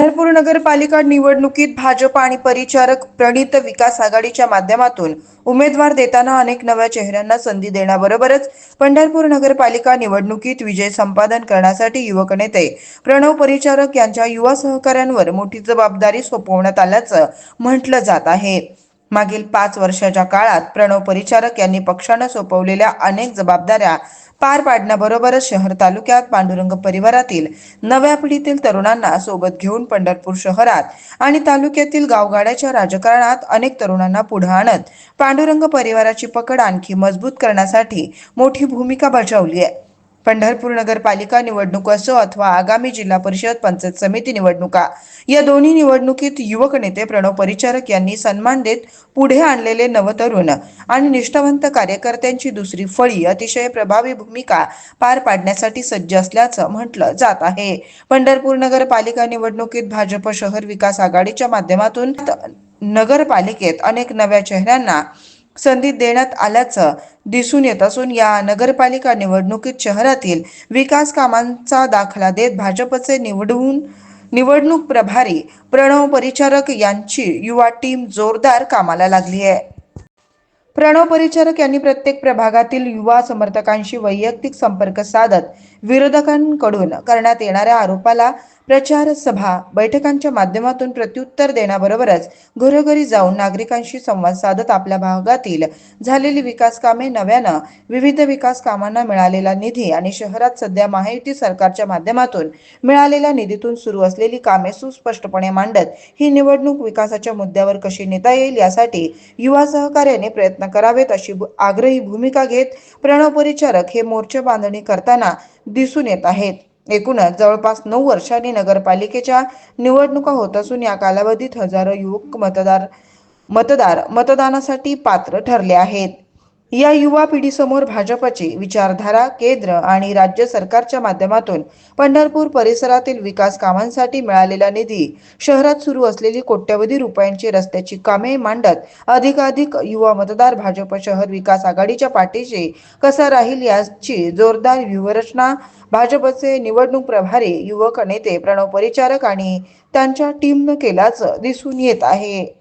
पंढरपूर नगरपालिका निवडणुकीत भाजप आणि परिचारक प्रणित विकास आघाडीच्या माध्यमातून उमेदवार देताना अनेक नव्या चेहऱ्यांना संधी देण्याबरोबरच पंढरपूर नगरपालिका निवडणुकीत विजय संपादन करण्यासाठी युवक नेते प्रणव परिचारक यांच्या युवा सहकाऱ्यांवर मोठी जबाबदारी सोपवण्यात आल्याचं म्हटलं जात आहे. मागील पाच वर्षाच्या काळात प्रणव परिचारक यांनी पक्षानं सोपवलेल्या अनेक जबाबदाऱ्या पार पाडण्याबरोबरच शहर तालुक्यात पांडुरंग परिवारातील नव्या पिढीतील तरुणांना सोबत घेऊन पंढरपूर शहरात आणि तालुक्यातील गावगाड्याच्या राजकारणात अनेक तरुणांना पुढे आणत पांडुरंग परिवाराची पकड आणखी मजबूत करण्यासाठी मोठी भूमिका बजावली आहे. पंढरपूर नगरपालिका निवडणूक असो अथवा आगामी जिल्हा परिषद पंचायत समिती निवडणुका या दोन्ही निवडणुकीत युवक नेते प्रणव परिचारक यांनी सन्मान देत पुढे आणलेले नवतरुण आणि निष्ठावंत कार्यकर्त्यांची दुसरी फळी अतिशय प्रभावी भूमिका पार पाडण्यासाठी सज्ज असल्याचं म्हटलं जात आहे. पंढरपूर नगरपालिका निवडणुकीत भाजप शहर विकास आघाडीच्या माध्यमातून नगरपालिकेत अनेक नव्या चेहऱ्यांना संधी देण्यात आल्याचं दिसून येत असून या नगरपालिका निवडणुकीत शहरातील विकास कामांचा दाखला देत भाजपचे निवडून निवडणूक प्रभारी प्रणव परिचारक यांची युवा टीम जोरदार कामाला लागली आहे. प्रणव परिचारक यांनी प्रत्येक प्रभागातील युवा समर्थकांशी वैयक्तिक संपर्क साधत विरोधकांकडून करण्यात येणाऱ्या आरोपाला प्रचार सभा बैठकांच्या माध्यमातून प्रत्युत्तर देण्याबरोबरच घरोघरी जाऊन नागरिकांशी संवाद साधत आपल्या भागातील झालेली विकास कामे नव्यानं विविध विकास कामांना मिळालेला निधी आणि शहरात सध्या महायुती सरकारच्या माध्यमातून मिळालेल्या निधीतून सुरू असलेली कामे सुस्पष्टपणे मांडत ही निवडणूक विकासाच्या मुद्द्यावर कशी नेता येईल यासाठी युवा सहकार्याने प्रयत्न करावेत अशी भू- आग्रही भूमिका घेत प्रणव परिचारक हे मोर्चे बांधणी करताना दिसून येत आहेत. एकूणच जवळपास नऊ वर्षांनी नगरपालिकेच्या निवडणुका होत असून या कालावधीत हजारो युवक मतदार मतदार मतदानासाठी पात्र ठरले आहेत. या युवा पिढीसमोर भाजपची विचारधारा केंद्र आणि राज्य सरकारच्या माध्यमातून पंढरपूर परिसरातील विकास कामांसाठी मिळालेला निधी शहरात सुरू असलेली कोट्यवधी रुपयांची रस्त्याची कामे मांडत अधिकाधिक युवा मतदार भाजप शहर विकास आघाडीच्या पाठीशी कसा राहील याची जोरदार व्यूहरचना भाजपचे निवडणूक प्रभारी युवक नेते प्रणव परिचारक आणि त्यांच्या टीमनं केल्याचं दिसून येत आहे.